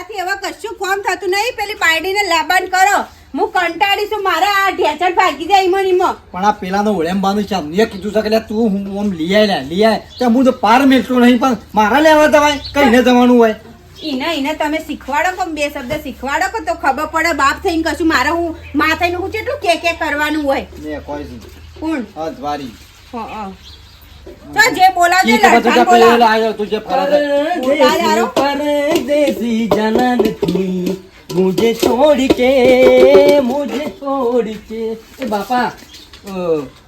મારાથી હવે કશું ફોર્મ થતું નહીં. પેલી બાયડીને લાબાન કરો. હું કંટાળી છું. મારા આ ઢેચણ ભાગી જાય ઈમો ને ઈમો પણ આ પેલાનો ઓળેમબાનું છે. મેં કીધું છે કે તું હું આમ લઈ આય લઈ આય. તો હું તો પાર મેળતો નહીં પણ મારા લેવા જવાય? કઈને જવાનું હોય? ઈને ઈને તમે શીખવાડો કે બે શબ્દ. શીખવાડો કે તો ખબર પડે. બાપ થઈને કશું મારે હું માં થઈને હું કેટલું કે કે કરવાનું હોય. ને કોઈ કોણ? અજવારી હા હં. મુજે છોડી કે મુજે છોડી કે એ બાપા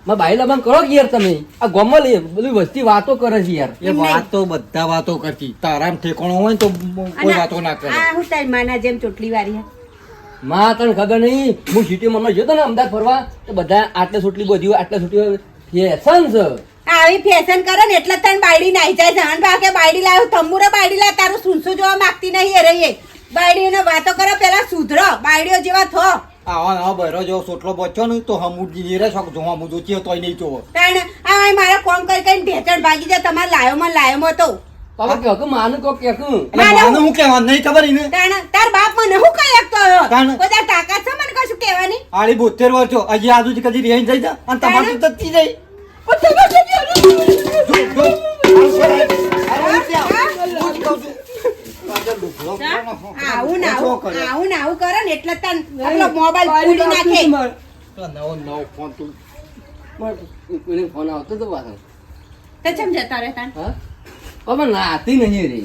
માં ભાઈ લબન કરો યાર તમે? આ ગોમલ બધી વસ્તી વાતો કરે છે યાર. એ વાતો બધા વાતો કરતી. તારામ ઠેકાણો હોય તો કોઈ વાતો ના કરે. આ હું તારી માના જેમ ચોટલી વારી માં તને ખબર નહીં હું સિટી મનમાં ગયો તો ને અમદાવાદ ફરવા તો બધા આટલે છોટલી બધી આટલે સુટલી ફેશન છે. આવી ફેશન કરે ને એટલે તને બાયડી નાઈ જાય. જાણ ભાગે બાયડી લાવ્યો તંબુરે બાયડી લાવ તારું સુનસું જોવા માંગતી નહીં એ રહીએ. બાયડીઓને વાતો કરો પેલા સુધરો. બાયડીઓ જેવા થો. આવા આવા બહેરો જેવો સોટલો બચ્યો ને તો હમુજી રે શોખ જોવા હું જોતી તોય નહીં જોવો. તાણ આ મારા કોમ કરી કરીને ભેચણ ભાગી જાય. તમારે લાયો માં લાયો માં તો કહો કે માનું કહો કે કહું એટલે માને હું કહેવાનું નહીં ખબર એને? તાણ તાર બાપ મને હું કઈ તાણ. બધા તાકાત છે મને કશું કહેવાની? આડી બોતેર વર્ષો હજી આજુ કદી રેન્જ થઈ જા. અને તમારું તો તું કોઈને ફોન આવતો તો પાછો જતા રહે તાણ હા? આતી નહીં રે.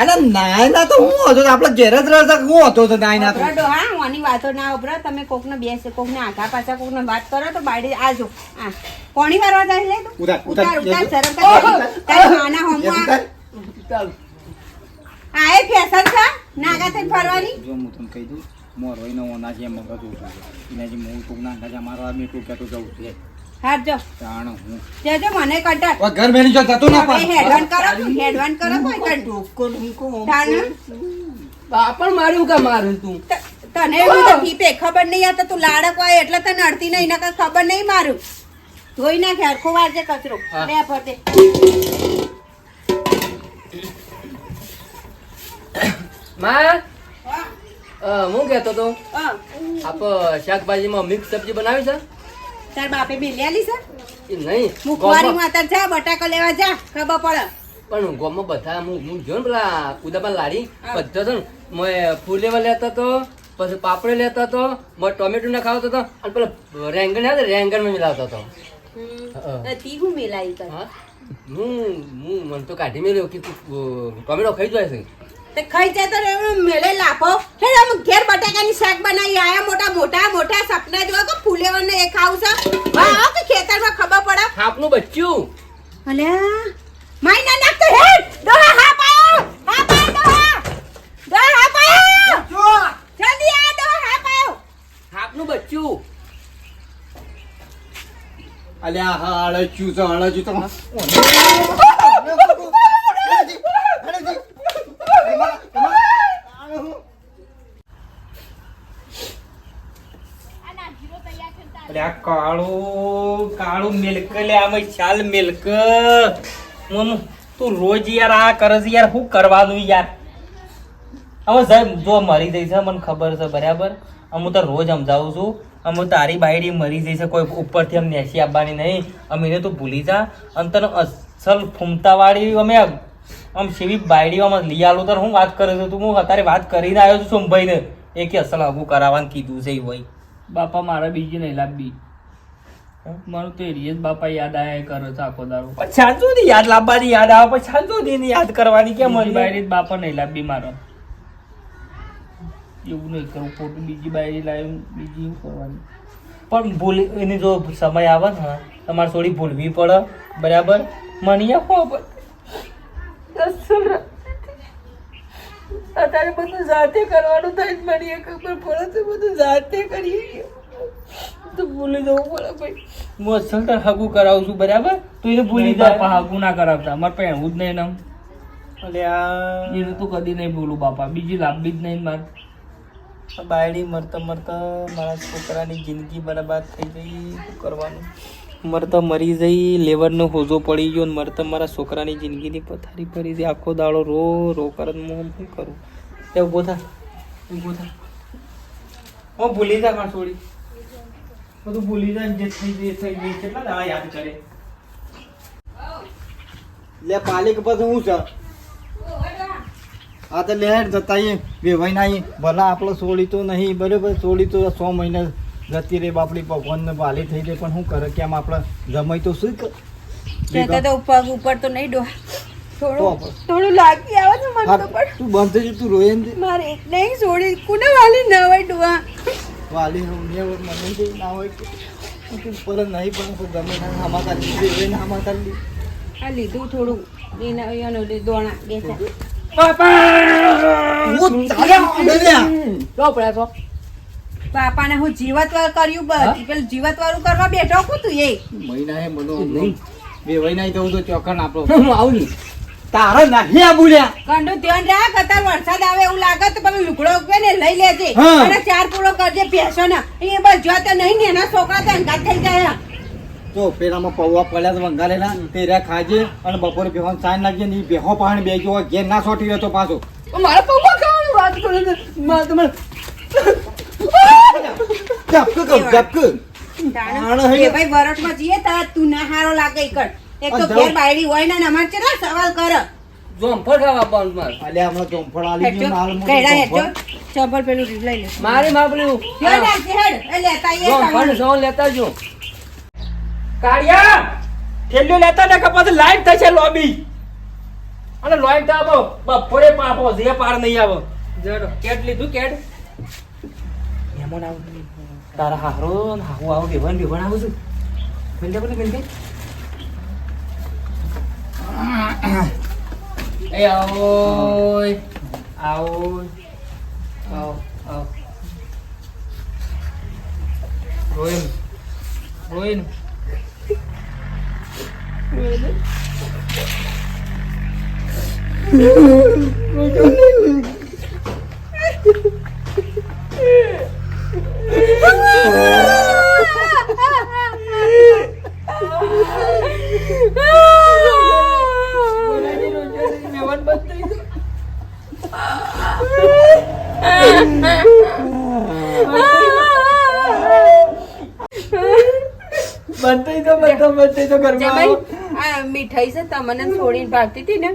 અલા નાય ના તો હું હતો તો આપણે ઘેર જ રહેતા હું હતો તો નાય ના તો હા ડોહા, ઓની વાતો ના ઉભરા તમે કોકને કોક કોકને આઘા પાછા કોકને વાત કરો તો બાડી આજો આ કોણી મારવા જાય લે તું? ઉતાર, ઉતાર ઉતાર. શરમ કર તારી માના હોમો આ. આ એ ફેશન છે? નાગા થઈ ફરવાની? જો હું તમને કહી દઉં મોર હોય ને ઓના જે મગજ ઉઠું છે. એના જે હું તું ના ગાજા મારો આ મેં તું કહેતો જવું છે. હાર જો. જાણ હું. જજો મને કંટાળ. ઓ ઘર મેની જો થતું ના હવે હેડવાન કરો હેડવાન કરો કોઈ કંટાળ. તાણ? બાપણ માર્યું કા તું? તને એવું તો ઠીપે ખબર નહીં આ તો તું લાડક હોય એટલે તને અડતી નહીં નકર ખબર નહીં મારું. ધોઈ નાખે હરખો વારજે કચરો. ફરતે માં? હું. કહેતો તો હા. આપ શાકભાજીમાં મિક્સ સબ્જી બનાવી છે? તાર બાપે મેલ્યાલી છે? એ નહીં મુખવારી ગોમાં- માં તાર જા બટાકા લેવા જા ખબર પડે. પણ ગોમાં બધા હું હું ને પેલા ઉદાપા લાડી. બધા છે ને મેં લેતા તો પછી પાપડે લેતા તો મેં ટોમેટો ના ખાવતો હતો અને પેલા રેંગણ હતા રેંગણમાં મિલાવતો હતો. હા. તી હું મેલાઈ હા. મને તો કાઢી મેલ્યો કે ટોમેટો ખાઈ જાય છે. તે ખાઈ જાય તો એવું મેળે લાખો હે અમે ઘેર બટાકાની શાક બનાવી આયા મોટા મોટા મોટા સપના જોવા કે ફૂલેવરને એ ખાવું છે. વાહ આવો કે ખેતરમાં ખબર પડે. હાપનું બચ્ચું અલે માઈ ના નાખ તો હેડ દોહા હા પાયો હા પાયો દોહા. દોહા હા પાયો. જલ્દી આ દોહા હા પાયો. હાપનું બચ્ચું અલ્યા હા અળચ્યું છે અળચ્યું તો અરે કાળું કાળું મિલ્ક લે, આમાં ચાલ મિલ્ક. મમ તું રોજ યાર આ કરે છે યાર શું કરવાનું યાર? હવે સાહેબ, જો મરી જઈ મને ખબર છે, બરાબર? હું તો રોજ સમજાવું છું અમે તારી બાયડી મરી જઈ કોઈ ઉપરથી અમ નેસી આવવાની નહીં. અમે એને તું ભૂલી જા, અને તને અસલ ફૂમતાવાળી, અમે આમ સેવી બાયડી આમ લઈ આલું તો હું વાત કરે છું? તું હું અત્યારે વાત કરીને આવ્યો છું સોમભાઈને. એ કે અસલ આગું કરાવવાનું કીધું છે એ હોય. બાપા મારા બીજી નહીં લાવવી મારું તો એરિયસ બાપા યાદ આયા કરે છે આખો દારો પછી સાંજુ ની યાદ લાવવાની યાદ આવે પછી સાંજુ ની યાદ કરવાની કેમ મળી બાયરી બાપા નહીં લાવવી મારે. એવું નહીં કરવું ખોટું બીજી બાયરી લાવી બીજી કરવાની? પણ ભૂલ એની જો સમય આવે ને તમારે થોડી ભૂલવી પડે. બરાબર? મને આપો અત્યારે બધું જાતે કરવાનું થાય જ મને એ ખબર પડે છે બધું જાતે કરીએ. તો ભૂલી જવું પડે ભાઈ. હું અસલ તાર હગું કરાવું છું બરાબર? તું એને ભૂલી નહીં બાપા જા ના કરાવતા. અમારે પહેરવું જ નહીં ને અલે આ. એનું તું કદી નહીં ભૂલું બાપા. બીજી લાંબી જ નહીં મારે. બાયડી મરતા મરતા મારા છોકરાની જિંદગી બરબાદ થઈ ગઈ. શું કરવાનું? મરતા મરી જઈ લેવરનો હોજો પડી ગયો મરતા મારા છોકરાની જિંદગીની પથારી પડી જઈ આખો દાડો રો રો કરન હું શું કરું? તે ઊભો થા ઊભો થા. હું ભૂલી જા માર છોડી. બધું ભૂલી જાય જે થઈ જે થઈ જે કેટલા દાડા યાદ કરે? લે, પાલિક પછી હું છે? આ તો લહેર જતા એ વેવાઈ ના ભલા આપણો સોળી તો નહીં, બરોબર? સોળી તો છ મહિના જતી રે બાપડી ભગવાન વાલી થઈ જાય પણ શું કરે કેમ આપણે જમાઈ તો શું ક- કહેતા તો પગ ઉપર તો નહીં ડો થોડું થોડું લાગી આવે છે મને તો પણ. તું બંધ થઈ તું રોયે ને મારે એક નહીં છોડી કુને વાલી ના હોય ડોહા? વાલી મને મને ના હોય કે. પર નહીં પણ તું ગમે ના ના હામા તાલી આ લીધું થોડું. એના એનો દોણા બેસા હું ચાલ્યા માંડ્યા. તો પડ્યા છો. બાપાને હું જીવત વાર કર્યું હા? બસ પેલું જીવત વાળું કરવા બેઠો કું તું એ. મહિના હે મનો વેવાઈ ના જવું તો ચોખણ આપણો હું આવું નહીં. તારો નહીં આ બોલ્યા. કંડુ ધ્યાન રાખ અત્યારે વરસાદ આવે એવું લાગે તો પેલું લુગડો ઉગવે ને લઈ લેજે. હા. અને ચાર પૂરો કરજે ભેંસો ને એ બસ જો તો નહીં ને એના છોકરા તો અંગાત થઈ જાય તો પેલામાં પૌવા પડ્યા તો વંગારેલા તેરા ખાજે અને બપોરે બેહો સાંજ નાખજે ને બેહો પાણી બેજો ઘેર ના સોટી રહ્યો તો પાછો. મારા પૌવા ખાવાની વાત કરે મારે તમારે ઝપક કર ઝપક એ ભાઈ વરસમાં જઈએ તા તું ના હારો લાગે કર એક તો ઘેર બાયડી હોય ને અમાર ચેટલા સવાલ કર? જોમફળ ખાવા બંધ માર. અલે હમણાં જોમફળ આલી ગયો નાલ મોટું કઈડા હેઠો. ચોંફળ. ચપ્પલ પેલું લઈ લે મારે માં પેલું હેડ હેડ. એ લેતા એ જોમફળ. સો લેતા જો. કાળિયા થેલીઓ લેતા ને કે પછી લાઈટ થશે લોબી. અને લાઈટ આવો બપોરે પાપો જે પાર નહીં આવો. જડો. કેટ લીધું કેટ? મહેમાન આવું તારા હારો ને હાહુ આવું બેવન બેવન આવું છું મિલતે બોલે મિલતે એ આવો આવો આવો આવો રોઈન રોઈન બંધ તો બધા બંધ તો જમાઈ, આ મીઠાઈ છે તમને છોડીને ભાવતી હતી ને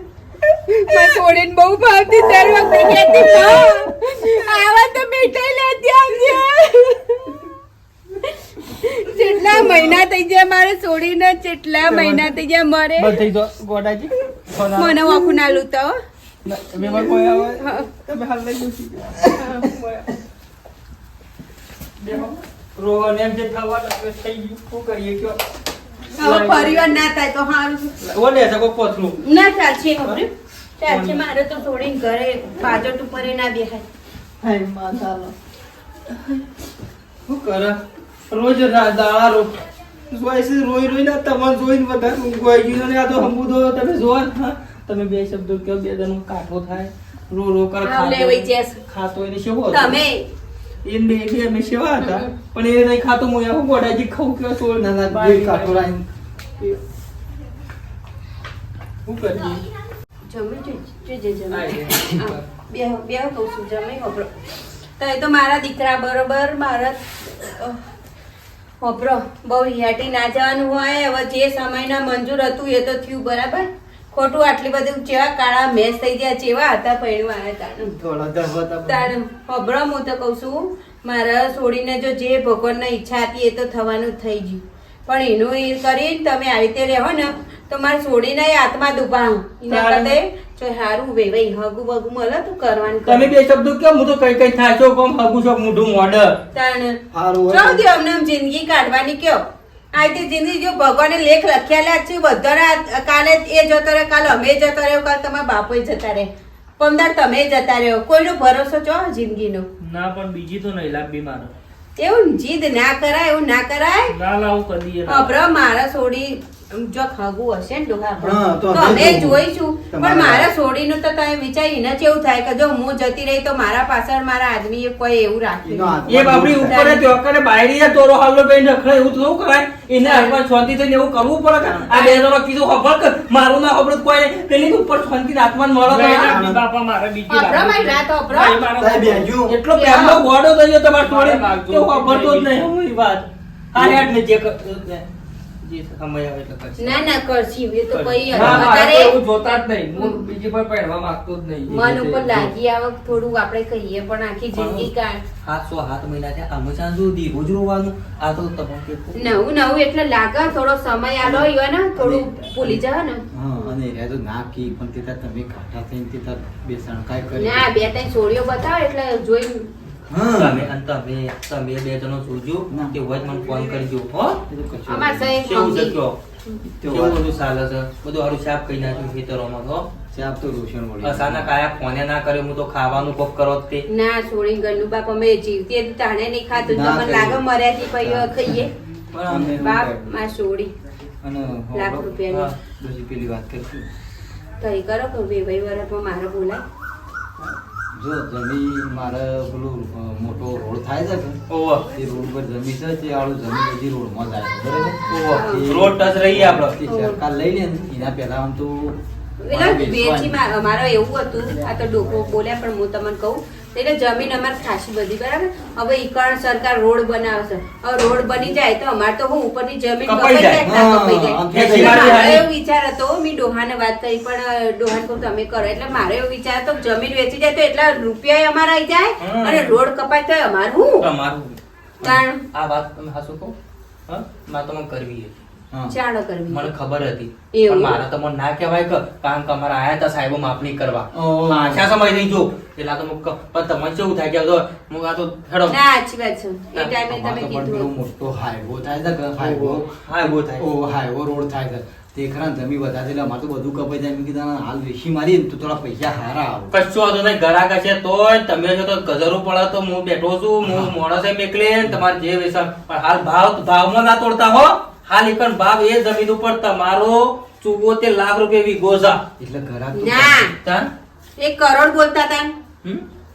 મેં છોડીન બહુ ભાવતી દર વખતે કહેતી "માં, આવા તો મીઠાઈ લેતી આવજે. જેટલા મહિના થઈ ગયા મારે છોડીને જેટલા મહિના થઈ ગયા મારે. થઈ તો ગોડાજી. મને વાખું ના લૂતો હો. કોઈ આવે? તમે હાલ લઈ જશી. રોહન એમ જે થવા લાગે થઈ ગયું. શું કરીએ કયો? હવે પરિવાર ના થાય તો સારું ઓલે ના ચાલશે ખબર. ચાલશે મારે તો થોડી ઘરે પાજટ ઉપર ના બેહાય. શું કરે? રોજ દાળા રો જોઈ છે રોઈ રોઈ ના તમને જોઈને વધારે ઊંઘ આવી ગયું ને આ તો હમું તો તમે જોવો ને, હા? તમે બે શબ્દો કયો બે જણનો કાઠો થાય રો રો કર. ખાતો એને શેવો તમે? એને બે કે અમે સેવા હતા પણ એ નહીં ખાતો હું આખું ગોડાજી ખાઉં કયો સોળ ના કાઠો રાઈ શું કરીએ? જમી જો જોજે જમી. બે બે કહું છું જમી હોભળો તો એ તો મારા દીકરા બરોબર મારા હોભળો બહુ હિયાટી ના જવાનું હોય હવે જે સમયના મંજૂર હતું એ તો થયું બરાબર. ખોટું આટલી બધી જેવા કાળા મેસ થઈ ગયા જેવા હતા પૈણવા આવ્યા તાણ. તાણ. હું તો કહું છું મારા છોડીને જો જે ભગવાનની ઈચ્છા હતી એ તો થવાનું થઈ ગયું. પણ એનું એ કરીને તમે આવી રીતે રહેવો ને તો મારે છોડીને આત્મા દુભાવું એના. કરતા જો હારું વેવાઈ હગું બગું મળે તું કરવાનું તમે બે શબ્દો કે હું તો કઈ કઈ થાય છો કોમ હગું છો મોઢું મોઢ. તાણ. હારું જો અમને જિંદગી કાઢવાની કયો. આ રીતે જિંદગી જો ભગવાને લેખ લખેલા છે બધા કાલે એ જતો રહે કાલે અમે જતો રહ્યો કાલે તમારા બાપો જતા રહે પમદાર તમે જતા રહ્યો. કોઈનો ભરોસો છો જિંદગીનો? ના પણ બીજી તો નહીં લાગ મારે. એવું જીદ ના કરાય એવું ના કરાય ના હું કદી ના. મારા છોડી જો ખગું હશે ને ડોહા હા, તો તો અમે અમે જોવું. જોઈશું પણ તમારા- મારા છોડીનું તો તમે વિચારીને કેવું થાય કે જો હું જતી રહી તો મારા પાછળ મારા આદમીએ કોઈ એવું એનો રાખ્યું હાથ- એ બાપડી ઉપર જ ચોકડે બાયરી તોરો હાલો બેન રખડે એવું થોડું કરાય એને હાથમાં શાંતિ થઈને એવું કરવું પડે કે આ બે જણો કીધું ખબર કે મારું ના ખબર કોઈ નહીં. પેલી ઉપર શાંતિ આત્માન મળો તો ના, ના, બાપા મારે બીજી અભરો મારી છે. અભરો. ભાઈ, મારો સાહેબ, બાપા. બેહજો. એટલો થઈ ગયો તમારે મારે માગજો. તે ખબરતો જ નહીં અમારી વાત આ હેડ ને જે કર- ના ના કરશી. એ તો કઈ ના, મારે તો અત્યારે એવું જોતા જ નહીં. હું બીજી પર પહેરવા માંગતો જ નહીં. મન ઉપર લાગી આવક થોડું આપણે કહીએ પણ આખી જિંદગી કાઢ હાથ સો હાથ મહિના થયા. આમાં ચાંદ સુધી રોજ રોવાનું. આ તો તમે નવું નવું એટલે લાગે. થોડો સમય આલો ઈયો ને થોડું ભૂલી જાવ ને. હા અને એ તો ના કી. પણ તે તમે થઈને તે બે સણકાઈ કરી ના બે ત્રણ છોડીઓ બતાવો એટલે જોઈ તમે તમે તમે બે જણો જોજો કે હોય મને ફોન કરજો હો. કેવું છે કયો કેવું બધું ચાલે છે? બધું હારું શાપ કહી નાખ્યું ખેતરોમાં તો ચાપ તો રોશન વળી. અચાનક આયા ફોને ના કર્યો હું તો ખાવાનું કોક કરો જ તે. ના છોડી ગયું બાપ અમે જીવતી હતી તાણે નહીં ખાતું તો ના મને ખાઈએ. લાગે મર્યાથી પછી ખાઈએ. બાપ. માં છોડી. અને લાખ રૂપિયાની. પેલી વાત એ કરો કે બે ભાઈ મારે બોલાય. જો જમી મારે પેલું મોટો રોડ થાય છે એ રોડ પર જમી છે તે આળું જમી બધી રોડમાં જાય છે બરાબર? રોડ ટચ રહી આપણો. સરકાર લઈ લે એના પહેલા આમ તો એટલે મારે એવું હતું આ તો ડોકો બોલ્યા પણ હું તમને કહું એટલે જમીન અમારે ખાસી બધી બરાબર? હવે ઈકણ સરકાર રોડ બનાવશે. હવે રોડ બની જાય તો અમારે તો હું ઉપરની જમીન કપાઈ જાય. એવો વિચાર હતો મેં ડોહાને વાત કરી પણ ડોહાન કહું તમે કરો. એટલે મારો એવો વિચાર હતો જમીન વેચી જાય તો એટલા રૂપિયા અમારા આવી જાય અને રોડ કપાય તો અમારું હું? કારણ? આ વાત તમે હાસુ કહો? હા? મારે તો કરવી હતી ચાલો કરવી. મને ખબર હતી. પણ મારે તો મને ના કહેવાય કે કારણ કે અમારા આયા હતા સાહેબો માપણી કરવા. આશા સમય નહીં જો પેલા તો મુક પણ તમે કેવું થાય કે તો હું આ તો હેડો. ના સાચી વાત છે. એ ટાઈમે તમે તો કીધું મોટો હાઈવો થાય છે કે હાઈવો થાય ઓ હાઈવો રોડ થાય છે. તે ખરા જમી વધારે એટલે અમારે તો બધું કપાઈ જાય. એમ કીધા હાલ વેચી મારી ને તો થોડા પૈસા હારા આવે. કશું વાંધો નહીં ગરાક હશે તોય તમે જો તો ગજરો પડે તો હું બેઠો છું હું મોણસે મેકલે તમારે જે વેસા પણ હાલ ભાવ ભાવમાં ના તોડતા હો. હાલ પણ બાપ એ જમીન ઉપર તમારો ચુવોતેર લાખ રૂપિયા વીઘો છે. એટલે ના. તાન? કરોડ બોલતા?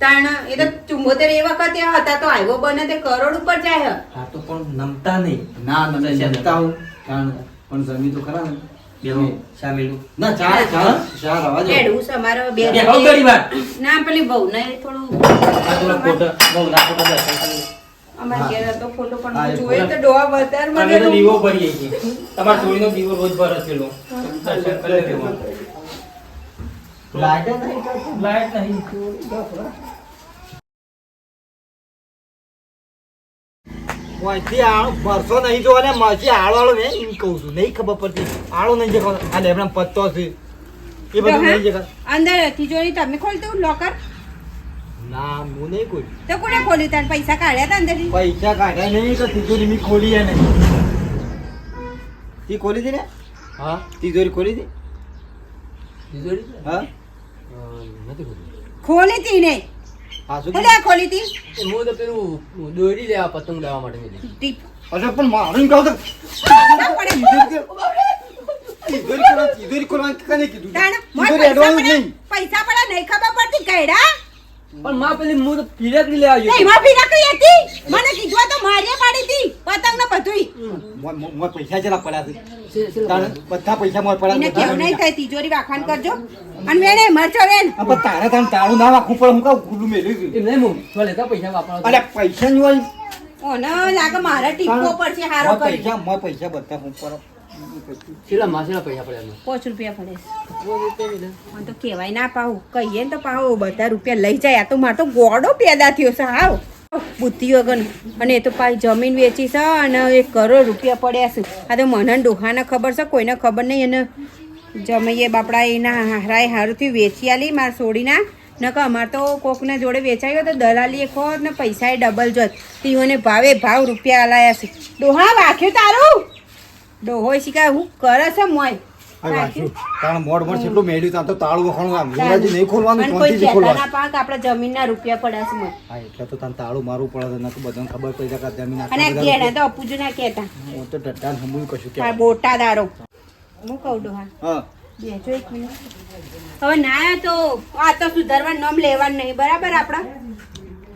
તાણ એ તો ચુંબોતેર એ વખતે હતા તો આવ્યો બને તે કરોડ ઉપર જાય હા. તો પણ નમતા નહીં. ના જમતા હું. કારણ પણ જમી તો ખરા ને. ના ચાર ચાર ચાર આવા જો. એડવું છે બે ના પેલી બહુ ને થોડું બહુ કરી. અમારે ઘેર હતો ફોટો પણ હા, હું એ જોયો ફોટો. તો ડોહા વધારે અમે તો દીવો ભરીએ છીએ. તમારા ચોરીનો દીવો રોજ ભરે છે લો. દર્શન કરી લેવા. લાગે નહીં લાઈટ નહીં. ઓયથી આળો ભરસો નહીં જોવા અને મરસી આળો આળો નહીં એમ કહું છું. નહીં ખબર પડતી. આળો નહીં દેખાતો. આ લેબડા પત્તો છે. એ બધું નહીં દેખાતો. અંદર તિજોરી તમે ખોલતો લોકર ના હું નહીં તો કોને ખોલ્યું? તાર પૈસા કાઢ્યા હતા અંદર પૈસા કાઢ્યા નહીં તો તિજોરી મેં ખોલી હે નહીં. તી ખોલી હતી ને? હા. તિજોરી ખોલી હતી? તિજોરી હા. નથી ખોલી. ખોલી તી ને. હા શું એટલે ખોલી તી? હું તો પેલું દોરી લેવા પતંગ લેવા માટે. ટીપ. અરે પણ મારું કહું તો. તિજોરી ખોલવા તિજોરી ખોલવા કને કીધું તિજોરી પૈસા એડવાન્સ નહીં. પૈસા પડ્યા નહીં ખબર પડતી? કઈડા પણ માં પેલી હું તો ફિરકડી લેવા ગયો એમાં હતી? મને કીધું તો મારે પાડી હતી પતંગ ને બધુંય. મોય- મોય મોય પૈસા જરા પડ્યા છે. બધા પૈસા મોય પડ્યા એને કેવું નહીં થાય તિજોરી વાખાણ કરજો. અને વેણે મરચો વેણ. અબ તારે તને તાળું ના વાખું પણ હું કા ખુલ્લું મેલી એમ નહીં હું તો લેતા પૈસા વાપરો અરે પૈસા ની હોય. ઓને લાગે મારા ટીપો પડશે હારો કરી. પૈસા મો પૈસા બધા હું પર છેલ્લા માં પૈસા પડ્યા પાંચ રૂપિયા પડે. મને તો કહેવાય ના પાવું કહીએ ને તો પાઉ બધા રૂપિયા લઈ જાય. આ તો મારે તો ગોડો પેદા થયો છે હાવ. બુદ્ધિ વગર. અને એ તો પાછી જમીન વેચી છે અને એક કરોડ રૂપિયા પડ્યા છે. આ તો મને ડોહાને ખબર છે કોઈને ખબર નહીં. અને જમીએ બાપડા એના હારાએ હારુંથી વેચી આલી મારા સોડીના. નકર અમારે તો કોકને જોડે વેચાયો તો દલાલી એ ખોત ને પૈસા ડબલ જોત. તીઓને ભાવે ભાવ રૂપિયા આલાયા છે. ડોહા વાંખ્યું તારું? ડોહો શીખાય હું કરે છે મોય હવે વાંચ્યું તાણ મોડ મોડ કેટલું મેળ્યું ત્યાં તો તાળું વખાણું આમ. જોરાજી નહીં ખોલવાનું અને કોઈ ખોલવાનું. પાક આપણા જમીનના રૂપિયા પડ્યા છે હા એટલે તો તને તાળું મારવું પડે નકર બધાને ખબર પડી જાય કે આ જમીન અને આટલા આ બધા કેડા તો અપુજુ ના હું તો કશું આ કે બોટાદારો. હું કહું ડોહા? હા. બેજો એક મિનિટ. હવે ના તો આ તો સુધારવાનું નામ લેવાનું નહીં બરાબર આપડા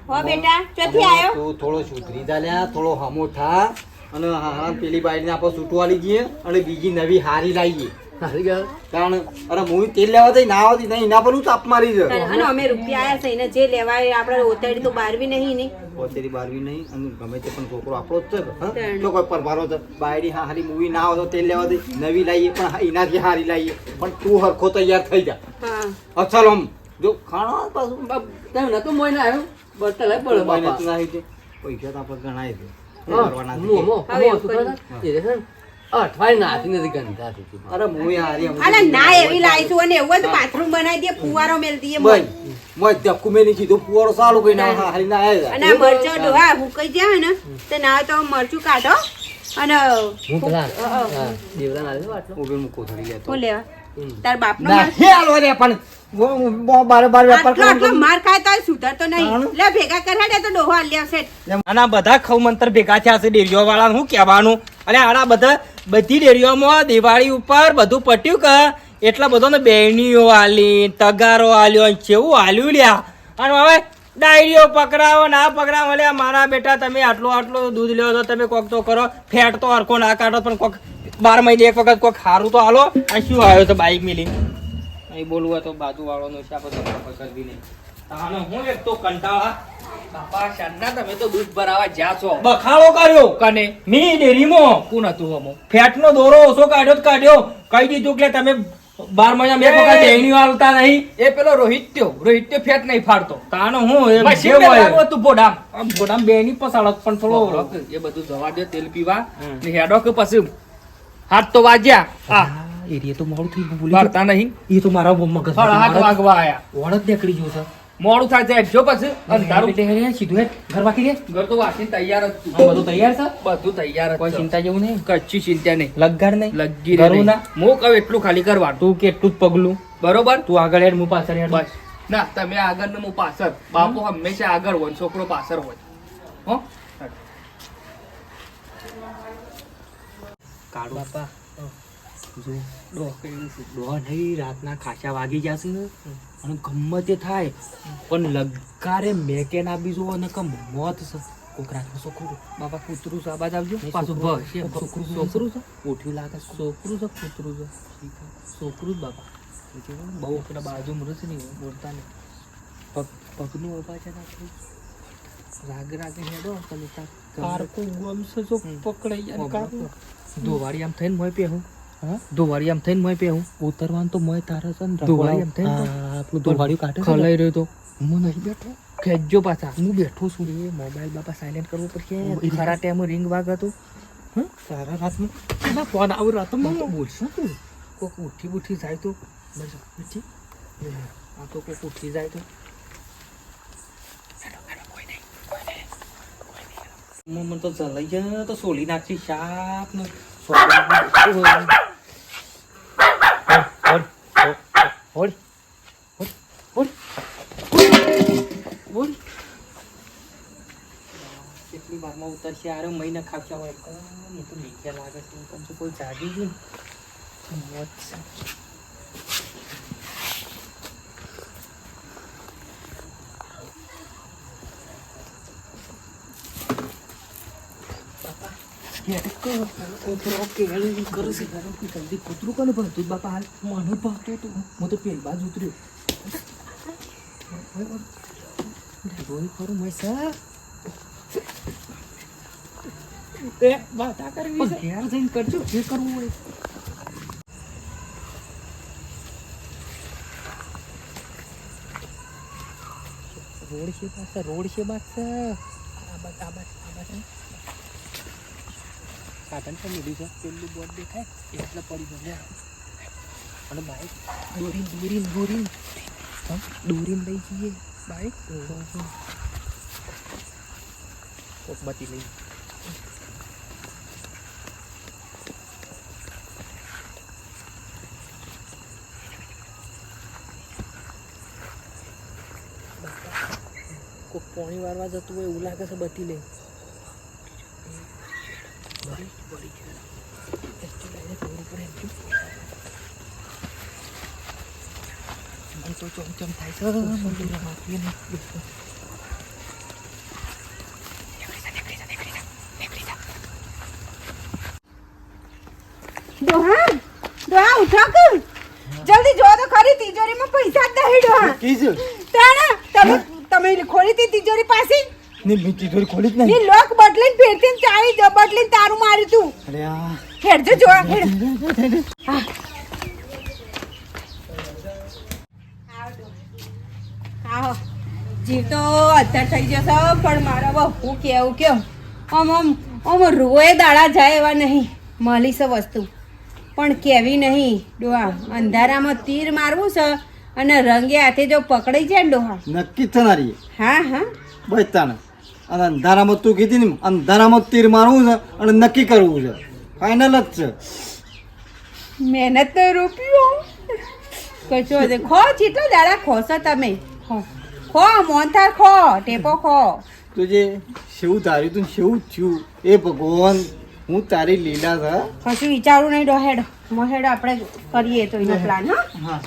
હો બેટા ચોથી આયો? તું થોડો સુધરી જા લ્યા થોડો હમો થા. અને હા હા પેલી બાઈને આપણે સૂટવાળી જઈએ અને બીજી નવી હારી લાવીએ. હારી ગયા. કારણ અરે હું તેલ લેવા જઈ ના આવતી નહીં એના પર હું તાપ મારી છે. અને અમે રૂપિયા આયા છે એને જે લેવાય આપણે ઓતેડી તો બારવી નહીં ને. ઓતેડી બારવી નહીં અને ગમે તે પણ છોકરો આપણો જ છે તો કોઈ પરભારો છે. બાયડી હા હારી મૂવી ના આવતો તેલ લેવા દઈ નવી લાવીએ પણ એનાથી હારી લાવીએ. પણ તું હરખો તૈયાર થઈ જા. હા. અસલ આમ જો ખાણો પાછું. તમે નતો મોય ના આવ્યો બસ લાય બળ બાપા. નાહી. પૈસા તો આપણે ગણાય છે. મરચો ડોહા હુકાઈ જાય ને તે ના હોય તો મરચું કાઢો અને. તાર બાપનો ના પણ બારે બાર વેપાર આટલો આટલો માર ખાય તોય સુધરતો નહીં. લે ભેગા કરાડે તો ડોહો આલી આવશે આના બધા ખવમંતર ભેગા થયા છે ડેરીઓ વાળા શું કહેવાનું? અને આના બધા બધી ડેરીઓમાં દિવાળી ઉપર બધું પટ્યું કે એટલા બધો બેનીઓ આલી તગારો આલ્યો કેવું આલ્યું લ્યા. અને હવે ડાયરીઓ પકડાવો ના પકડાવો લ્યા મારા બેટા તમે આટલો આટલો દૂધ લ્યો તો તમે કોક તો કરો. ફેટ તો હરખો ના કાઢો પણ કોક બાર મહિને એક વખત કોક સારું તો હાલો આ શું આવ્યો તો બાઈક મિલી? અહીં બોલવું તો બાજુ વાળો નો છે આપણે ધક્કા કરવી નહીં. તાનો હું એક તો કંટાળા બાપા શાનના તમે તો દૂધ ભરાવા જ્યાં છો. બખાડો કર્યો. કને? મી ડેરીમાં. કોણ હતું હમો ફેટનો દોરો ઓછો કાઢ્યો તો કાઢ્યો. કહી દીધું કે તમે બાર મહિના વખત આલતા નહીં. એ પેલો રોહિત્યો. રોહિત્યો ફેટ નહીં ફાડતો. તાનો હું જેવું હતું બોડામ આમ ગોડામ બેહણી પસાડત પણ થોડો એ બધું જવા દે તેલ પીવા. ને હેડો કે પછી હાથ તો વાજ્યા. આ. એરિયા તો મોડું થઈ ગયું વાર્તા નહીં. એ તો મારા મગજ હાથ વાગવા આયા. ઓળખ નીકળી ગયું છે. મોડું થાય છે જો પછી. અંધારું તે હેડે સીધું હે ઘર બાકી રે? ઘર તો વાસીને તૈયાર જ બધું તૈયાર છે? બધું તૈયાર જ કોઈ ચિંતા જેવું નહીં? કચ્છી ચિંતા નહીં. લગગાડ નહીં? લગી ઘરું નહીં. ના મો કહું એટલું ખાલી કરવા તું કેટલું જ પગલું? બરોબર? તું આગળ હેડ હું પાછળ હેડ. બસ. ના તમે આગળ ને હું પાછળ. બાપુ હંમેશા આગળ હોય છોકરો પાછળ હોય. હો? કાળો બાપા. જો નહીં રાતના ખાસા વાગી જશે અને ગમે તે થાય પણ લગારે મેકે ના બીજો અને કમ મોત છે. કોક રાતનું છોકરું બાપા કૂતરું છે આબાદ આવજો. પાછું છોકરું. છોકરું છોકરું છે? ઉઠ્યું લાગે છોકરું છે કૂતરું છે. છોકરું જ બાપા. બહુ પેલા બાજુ મૃત નહીં બોલતા નહીં. પગ પગનું અવાજ રાગ રાગે હેડો તમે તાર કારકું ગમશે જો પકડાઈ જાય કારકું. ધોવાડી આમ થઈને મોય પહેવું હા? ધોવાડી આમ થઈને મોય પેહું ઉતરવાનું તો મોય તારે છે ને ધોવાડી આમ થઈને આપણું ધોવાડિયું કાઢે ખલાઈ રહ્યો તો. હું નહીં બેઠો. ખેંચજો પાછા. હું બેઠો છું રે. મોબાઈલ બાપા સાયલેન્ટ કરવો પડશે. ખરા ટાઈમ રિંગ વાગે તો હં? તારા રાતમાં ના ફોન આવું રાતમાં તો બોલશું તું કોક ઉઠી ઉઠી જાય તો. બસ ઉઠી. આ તો કોક ઉઠી જાય તો. મને મને તો જલાઈ તો સોલી નાખી શાપ ને કેટલી વારમાં ઉતરશે? આરે મહિના ખાવશા હોય મને તો બીક લાગે છે. પણ કોઈ જાગી ગયું. ને તો મોત છે. કૂતરું કોને ભરતું બાપા હાલ મને ભાવતો તો હું તો પેલી બાજુ ઉતર્યો રોડ છે રોડ છે પાછા. આ બાત આ બાત આ બાત સાધન પણ લીધું છે. પેલું બોટ દેખાય એટલે પડી ગયો. અને બાઈક દોરીને દોરીને દોરીને. દોરીને લઈ જઈએ બાઈક. બતી લઈ. કોઈ પોણી વારવા જતું હોય એવું લાગે છે બતી લઈ મને તો ચોમચમ થાય છે મંદિરમાં નહીં ડોહા ડોહા ઉઠો કે જલ્દી જો તો ખરી તિજોરીમાં પૈસા જ નહીં ડોહા કીજો તાણા તમે તમે ખોલી તી તિજોરી પાસે ને મેં તિજોરી ખોલી જ ને નહીં લોક બદલીને ફેરથી ચાવી જ બદલીને તારું માર્યું તું અરે આ હેડજો જો હેડ હા. આવો. જીવ તો અત્યાર થઈ જશે પણ મારા બહુ હું કેવું કેવું આમ આમ આમ રોએ દાડા જાય એવા નહીં મળી છે વસ્તુ. પણ કેવી નહીં ડોહા અંધારામાં તીર મારવું છે અને રંગે હાથે જો પકડાઈ જાય ને ડોહા. નક્કી થનારી હા હા. બચતાને અને અંધારામાં તું કીધી ને અંધારામાં તીર મારવું છે અને નક્કી કરવું છે. ફાઇનલ જ છે. મહેનત તો રૂપિયો. કશો વાંધો ખો જેટલા દાડા ખોશો તમે. ખો. ખો મોનથાર ખો ટેપો ખો. તું જે શેવું ધાર્યું તું શેવું થયું. એ ભગવાન હું તારી લીલા છે કશું વિચારવું નહીં ડોહેડ મોહેડ આપણે કરીએ તો એનો પ્લાન હા.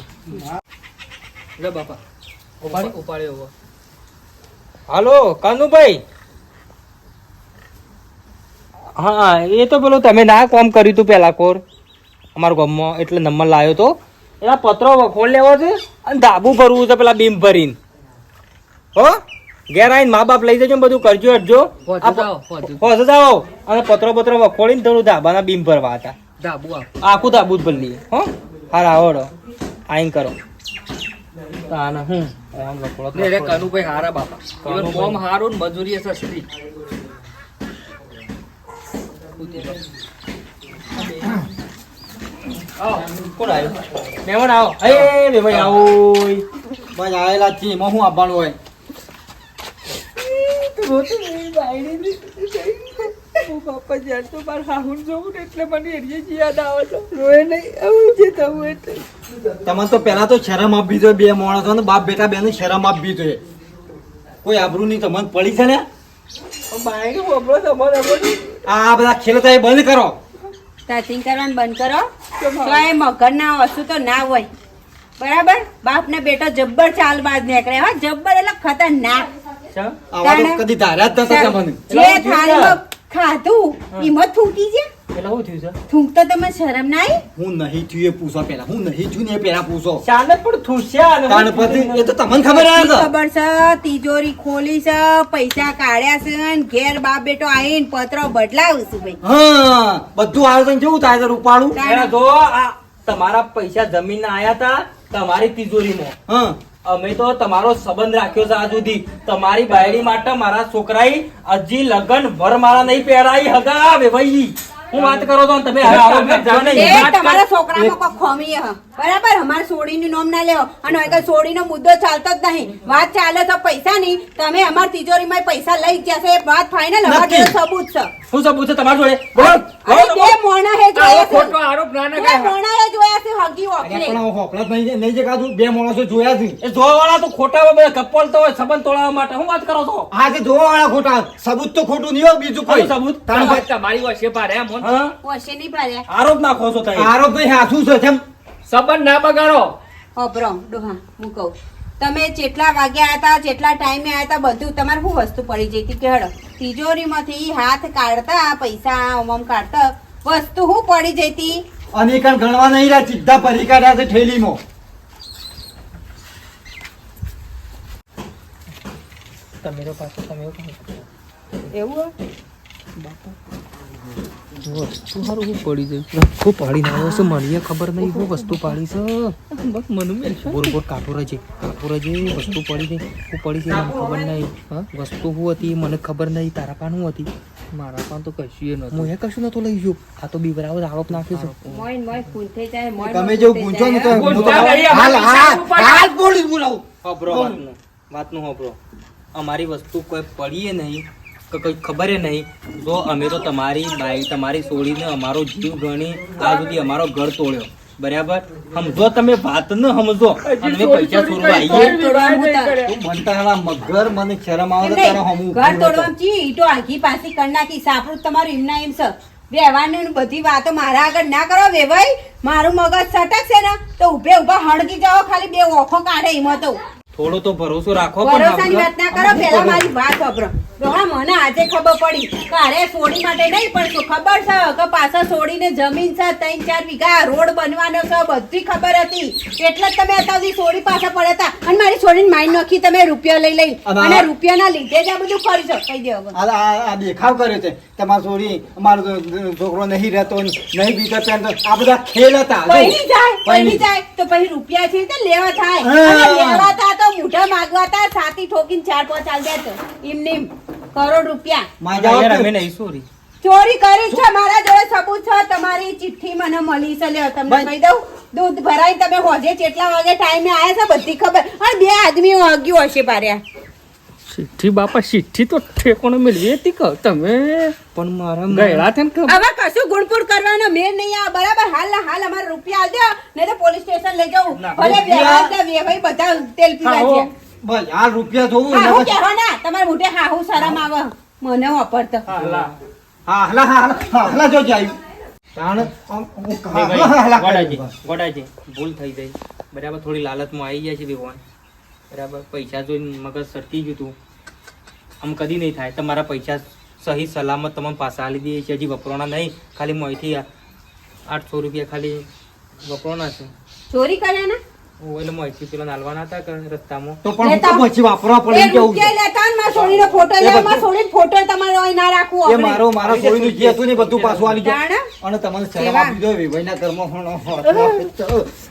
લે બાપા ઉપાડી ઉપાડી હવે હાલો કાનુભાઈ. હા એ તો પેલું તમે ના કોમ કર્યું તું પેલા કોર. અમારા ગામમાં એટલે નંબર લાવ્યો તો. એના પત્રો વખોળ લેવો છે? અને ધાબુ ભરવું છે પેલા બીમ ભરીને. હો? ઘેર આવીને મા બાપ લઈ જજો બધું કરજો હટજો હોસ જાઓ, અને પત્રો પત્રો વખોળીને થોડું ધાબાના બીમ ભરવા હતા. ધાબુ આખું ધાબુ જ ભરી લઈએ. હો? હારા આવડો. આઈન કરો. તાને હું આમ વખોળો તો રે કનુભાઈ હારા બાપા. ઈવન કોમ હારું ને મજૂરી સસ્તી કોણ આવ્યું? મહેમાન આવો. એ મહેમાન આવો. બસ આવેલા જ એમાં શું આપવાનું હોય? બાપા જ્યાં તો મારા હાહુન જોઉં ને એટલે મને એની જ યાદ આવે છે રોય નહીં આવું જે થવું એટલે તમને તો પહેલાં તો શરમ આપવી જોઈએ બે માણસો ને બાપ બેટા બેને શરમ આપવી જોઈએ. કોઈ આબરૂ નહીં તમને પડી છે ને? બાયણું તમારે આ બધા ખેલતા થાય બંધ કરો. તાચિંગ કરવાનું બંધ કરો. તો એ મગરના વસ્તુ તો ના હોય. બરાબર? બાપ ને બેટો જબ્બર ચાલબાજ નીકળે. હા જબ્બર એટલે ખતરનાક. કદી ધારા જ નતા ખાધું એમાં થૂટી છે એટલે શું થયું છે? થૂંકતો તમે શરમ ના આવી હું નહીં થયું એ પૂછો પેલા હું નહીં થયું ને એ પેલા પૂછો. ચાલે પણ થૂસ્યા ગણપતિ એ તો તમને ખબર આવે છે ખબર છે તિજોરી ખોલી છે પૈસા કાઢ્યા છે ને ઘેર બાપ બેટો આવીને પત્રો બદલાવું છું ભાઈ. હા બધું આયોજન કેવું થાય છે રૂપાળું? જો આ તમારા પૈસા જમીન આયા તા તમારી તિજોરીમાં. હા. અમે તો તમારો સંબંધ રાખ્યો છે આ સુધી. તમારી બાયડી માટે મારા છોકરાએ હજી લગન વરમાળા મારા નહીં પહેરાઈ હગા ભાઈ હું વાત કરો તો તમે હવે આવો. એ તમારા છોકરામાં કોઈ ખોમી. બરાબર અમારે સોડીનું નામ ના લેવો. અને હવે સોડીનો મુદ્દો ચાલતો જ નહીં. વાત ચાલે તો પૈસા ની તમે અમાર તિજોરીમાં પૈસા લઈ ગયા છે. એ વાત ફાઇનલ અમારા. સબૂત છે. શું સબૂત છે તમારા જોડે? બોલ બે મોણા હે જોયા છે. ખોટો આરોપ ના બે નખાય મોણા હે જોયા છે હગી ઓકલે પણ આ હોપલા નહીં નહીં જે કાધું બે માણસો જોયા છે. એ જોવા વાળા તો ખોટા બધા કપલ તો હોય સંબંધ તોડાવવા માટે. હું વાત કરો છો? હા જે જોવા વાળા ખોટા સબૂત તો ખોટું નહીં હોય બીજું કોઈ. સબૂત? તમારી વચ્ચે પાડે એમ. હા. વશે નહીં પાડ્યા આરોપ નાખો છો તમે. આરોપ નહીં હાથું છે કેમ? સંબંધ ના બગાડો. અભરો ડોહા હું કહું. તમે જેટલા વાગ્યા હતા જેટલા ટાઈમે આવ્યા હતા બધું તમારે શું વસ્તુ પડી જઈ હતી? કે હડો તિજોરીમાંથી હાથ કાઢતા પૈસા ઓમ કાઢતા વસ્તુ શું પડી જઈ હતી? અને ગણવા નહીં રહ્યા સીધા ભરી કાઢ્યા છે ઠેલીમાં. તમે તો પાછું તમે એવું એવું એવું વસ્તુ હારું હું પડી જઈ હું પાડી ના આવ્યો છે મને ખબર નહીં હું વસ્તુ પાડી છે બસ મને મેં બોર બોર કાઠું રહેજે કાઠો રહેજે વસ્તુ પડી ગઈ હું પડી ગઈ મને ખબર નહીં હા વસ્તુ શું હતી મને ખબર નહીં તારા પાન શું હતી મારા પણ તો કશું નહોતું. હું એ કશું નતો લઈ ગયો આ તો બીવરાવો જ આરોપ નાખ્યો છે જાય તમે જેવું પૂછો ને તો હાલ હાલ પોલીસ બોલાવું વાતનું વાતનું હોભરો અમારી વસ્તુ કોઈ પડીએ નહીં. કંઈ ખબર નહીં. તો અમે તો તમારી બાઈ તમારી છોડીને અમારો જીવ ગણી આ સુધી અમારો ઘર તોડ્યો. બરાબર? સમજો તમે વાત ન સમજો. અમે પૈસા છોડવા આવીએ. તું બનતા હવા મગર મને શરમ આવે તો એમ હમું ઘર તોડવા ચી ઈટો આખી પાછી કર નાખી સાપડું તમારું એમના એમ છે. વ્યવહારની બધી વાતો મારા આગળ ના કરો. વેવાઈ મારું મગજ સટકશે ને તો ઉભે ઊભા હળગી જાઓ ખાલી બે ઓખો કાઢે એમાં તો. થોડો તો ભરોસો રાખો ભરોસાની વાત ના કરો પેલા મારી વાત સાંભળો ડોહા મને આજે ખબર પડી કે અરે સોડી માટે નહીં પણ તો ખબર છે? કે પાછા સોડીને જમીન છે ત્રણ ચાર વીઘા રોડ બનવાનો છે બધી ખબર હતી. એટલે જ તમે અત્યાર સુધી સોડી પાછા પડ્યા હતા. અને મારી સોડીને માઇન નાખી તમે રૂપિયા લઈ લઈ. અને રૂપિયાના લીધે જ આ બધું કરી છો કહી દેવો આ દેખાવ કર્યો છે. તમાર સોડી અમારો છોકરો નહીં રહેતો નહીં બીજા પેન આ બધા ખેલ હતા જો. જાય. પૈણી જાય તો પછી રૂપિયા છે લેવા થાય. લેવા તા તો મૂઢા માગવા તા સાતી ઠોકીને ચાર પાંચ આલ દેતો ઇમ નિમ કરોડ રૂપિયા. માજા યાર અમે નહીં સોરી ચોરી કરી છે મારા જોડે સબૂત છે તમારી ચિઠ્ઠી મને મળી છે લ્યો તમને કહી દઉં. દૂધ ભરાઈ તમે હોજે કેટલા વાગે ટાઈમે આયા છે બધી ખબર. અને બે આદમીઓ વાગ્યું હશે પાર્યા. ચિઠ્ઠી બાપા સિદ્ધિ તો ઠેકોને મેળવી હતી કહો તમે. પણ મારા ગયેલા છે ને હવે કશું ગુણપુર કરવાનો મેં નહીં આ બરાબર? હાલ હાલ અમારે રૂપિયા આવજો. નહીં તો પોલીસ સ્ટેશન લઈ જાઉં. ભલે વ્યવહાર વ્યવહાર બધા તેલ પીવા છે. બસ આ રૂપિયા જોવું હાહુ બસ. ના તમારે મોઢે હાહુ શરમ આવે. મને વાપરતો હા હાલા. હાલા હલા. હા જો જાય. હા, ભૂલ થઈ ગઈ. બરાબર થોડી લાલચમાં આવી જાય છે ભગવાન બરાબર, પૈસા જોઈને મગજ સરકી ગયું હતું આમ કદી નહીં થાય. તમારા પૈસા સહી સલામત તમને પાછા આલી દઈએ છીએ. હજી વપરાણા નહીં. ખાલી મોંથી આઠસો રૂપિયા ખાલી વપરાણા છે. ચોરી કર્યા ને? એટલે મોંથી પેલા નાલવાના હતા કે રસ્તામાં? તો પણ હું લેતા- તો પછી વાપરવા પડે એમ કેવું રૂપિયા લેતા ને ફોટો ફોટો તમારે અહીં રાખવું એ મારો મારા છોડીનું જે હતું ને બધું પાછું આલી જાણે? અને તમને શરમ આપી દો વિભાઈના ઘરમાં પણ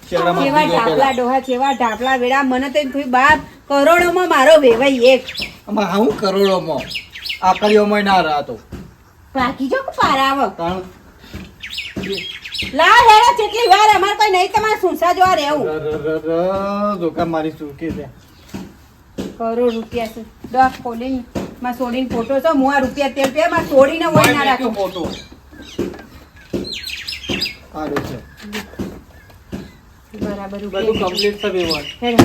શરમ આપી દો ઢાપલા ડોહા જેવા ઢાપલા વેડા મને તો થયું બાપ કરોડોમાં મારો વેવાઈ એક. હું કરોડોમાં? આકડીઓમાં ના રાતો. બાકી જો પારાવ તાણ લા હેરા કેટલી વાર અમાર કોઈ નહીં તમારે સુનસા જોવા રહેવું. જોકા મારી ચૂકી છે. કરોડ રૂપિયા છે. દસ ખોલીને માં સોડીને ફોટો છો હું આ રૂપિયા તેલ પે માં સોડીને હોય ના રાખો. ફોટો સારું છે. બરાબર બધું કમ્પ્લીટ છે ભગવાન હેડો.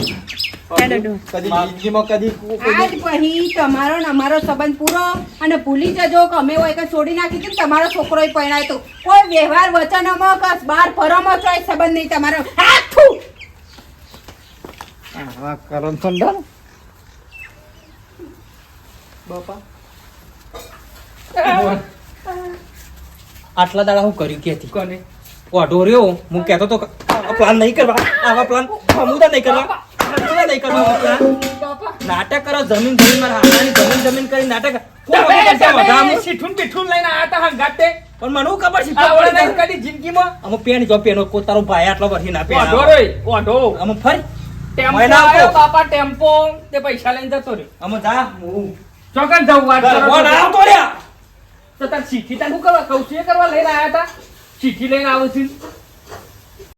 હેડો ડોહા. કદી કદી આજ પછી તમારો ને અમારો સંબંધ પૂરો અને ભૂલી જજો કે અમે હોય કે છોડી નાખી હતી તમારો છોકરો પરણાય તો. કોઈ વ્યવહાર વચનોમાં કે બાર ફરોમાં ચોય સંબંધ નહીં તમારો. હાથું હા કરમ સંડાલ. બાપા. આટલા દાડા હું કર્યું ક્યાંથી કોને? ઓઢો રહ્યો. હું કહેતો તો પ્લાન નહીં કરવા. આવા પ્લાન અમુદા નહીં કરવા. નહીં કરવા પ્લાન નાટક કરો જમીન જમીન મારા હાથાની જમીન જમીન કરી નાટક. કોણ વગર કરશે વધારાનું? શીઠું પીઠું લઈને આયા તા હંગાતે પણ મને ખબર છે આવડે નહીં કદી જિંદગીમાં. અમે પેન જો પેનો કો તારો ભાઈ આટલો વર્ષી ના પેન ઓઢો રે ઓઢો અમે ફરી. ટેમ્પો આવ્યો બાપા ટેમ્પો. તે પૈસા લઈને જતો રહ્યો. અમે જા. હું. ચોકન જવું વાત કરો કોણ આવતો રહ્યા. તો તાર ચીઠી તાર શું કરવા છે? કરવા લઈને આયા તા ચીઠી લઈને આવું છું.